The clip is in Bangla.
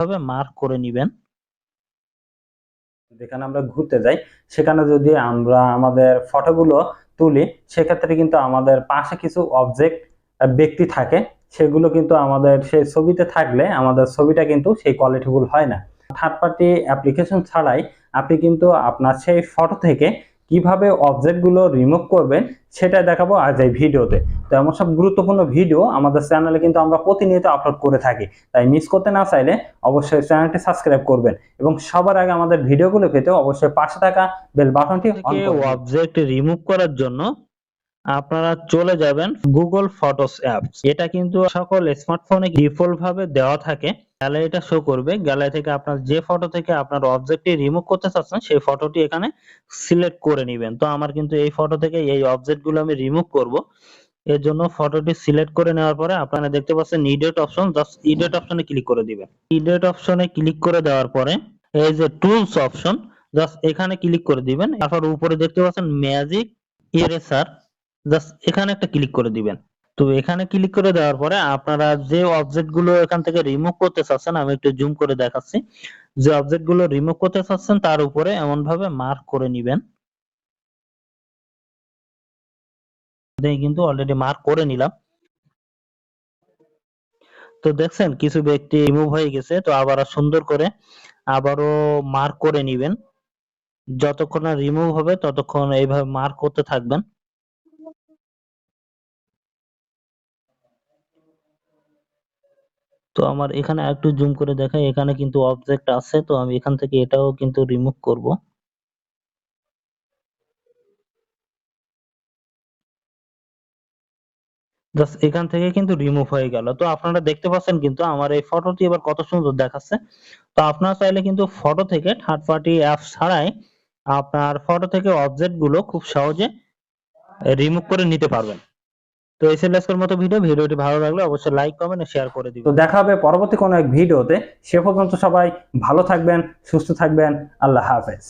ভাবে মার্ক করে নিবেন? যেখানে আমরা ঘুরতে যাই, সেখানে যদি আমরা আমাদের ফটোগুলো তুলি, সেক্ষেত্রে কিন্তু আমাদের পাশে কিছু অবজেক্ট ব্যক্তি থাকে। সেগুলো কিন্তু আমাদের সেই ছবিতে থাকলে আমাদের ছবিটা কিন্তু সেই কোয়ালিটিফুল হয় না। থার্ড পার্টি অ্যাপ্লিকেশন ছাড়াই আপনি কিন্তু আপনার সেই ফটো থেকে কীভাবে অবজেক্টগুলো রিমুভ করবেন সেটা দেখাবো আজ এই ভিডিওতে। তো এমন সব গুরুত্বপূর্ণ ভিডিও আমাদের চ্যানেলে কিন্তু আমরা প্রতিনিয়ত আপলোড করে থাকি। তাই মিস করতে না চাইলে অবশ্যই চ্যানেলটি সাবস্ক্রাইব করবেন এবং সবার আগে আমাদের ভিডিওগুলো পেতে অবশ্যই পাশে থাকা বেল বাটনটি অবজেক্ট রিমুভ করার জন্য আপনারা চলে যাবেন গুগল ফটোস অ্যাপস এটা কিন্তু সকল স্মার্টফোনে ডিফল্ট ভাবে দেওয়া থাকে। গ্যালারিটা শো করবে। গ্যালারি থেকে আপনার যে ফটো থেকে আপনার অবজেক্টটি রিমুভ করতে চাচ্ছেন, সেই ফটোটি এখানে সিলেক্ট করে নেবেন। তো আমার কিন্তু এই ফটো থেকে এই অবজেক্টগুলো আমি রিমুভ করব। এর জন্য ফটোটি সিলেক্ট করে নেওয়ার পরে আপনারা দেখতে পাচ্ছেন ইডিট অপশন জাস্ট ইডিট অপশনে ক্লিক করে দিবেন। ইডিট অপশনে ক্লিক করে দেওয়ার পরে এই যে টুলস অপশন জাস্ট এখানে ক্লিক করে দিবেন। তারপর উপরে দেখতে পাচ্ছেন ম্যাজিক ইরেসার জাস্ট এখানে একটা ক্লিক করে দিবেন। তো এখানে ক্লিক করে দেওয়ার পরে আপনারা যে অবজেক্টগুলো এখান থেকে রিমুভ করতে চাচ্ছেন, আমি একটু জুম করে দেখাচ্ছি। যে অবজেক্টগুলো রিমুভ করতে চাচ্ছেন, তার উপরে এমন ভাবে মার্ক করে নিবেন। কিন্তু অলরেডি মার্ক করে নিলাম। তো দেখছেন, কিছু ব্যক্তি রিমুভ হয়ে গেছে, তো আবার সুন্দর করে আবারও মার্ক করে নিবেন। যতক্ষণ রিমুভ হবে, ততক্ষণ এইভাবে মার্ক করতে থাকবেন। তো আমার এখানে একটু জুম করে দেখাই, এখানে কিন্তু অবজেক্ট আছে, তো আমি এখান থেকে এটাও কিন্তু রিমুভ করব। জাস্ট এখান থেকে কিন্তু রিমুভ হয়ে গেল। তো আপনারা দেখতে পাচ্ছেন কিন্তু আমার এই ফটোটি এবার কত সুন্দর দেখাচ্ছে। তো আপনারা চাইলে কিন্তু ফটো থেকে থার্ড পার্টি অ্যাপ ছাড়াই আপনার ফটো থেকে অবজেক্টগুলো খুব সহজে রিমুভ করে নিতে পারবেন। তো এস এল এর মতো ভিডিও ভিডিওটি ভালো লাগলে অবশ্যই লাইক কমেন্ট শেয়ার করে দিবেন। তো দেখা হবে পরবর্তী কোনো এক ভিডিওতে সে পর্যন্ত সবাই ভালো থাকবেন, সুস্থ থাকবেন। আল্লাহ হাফেজ।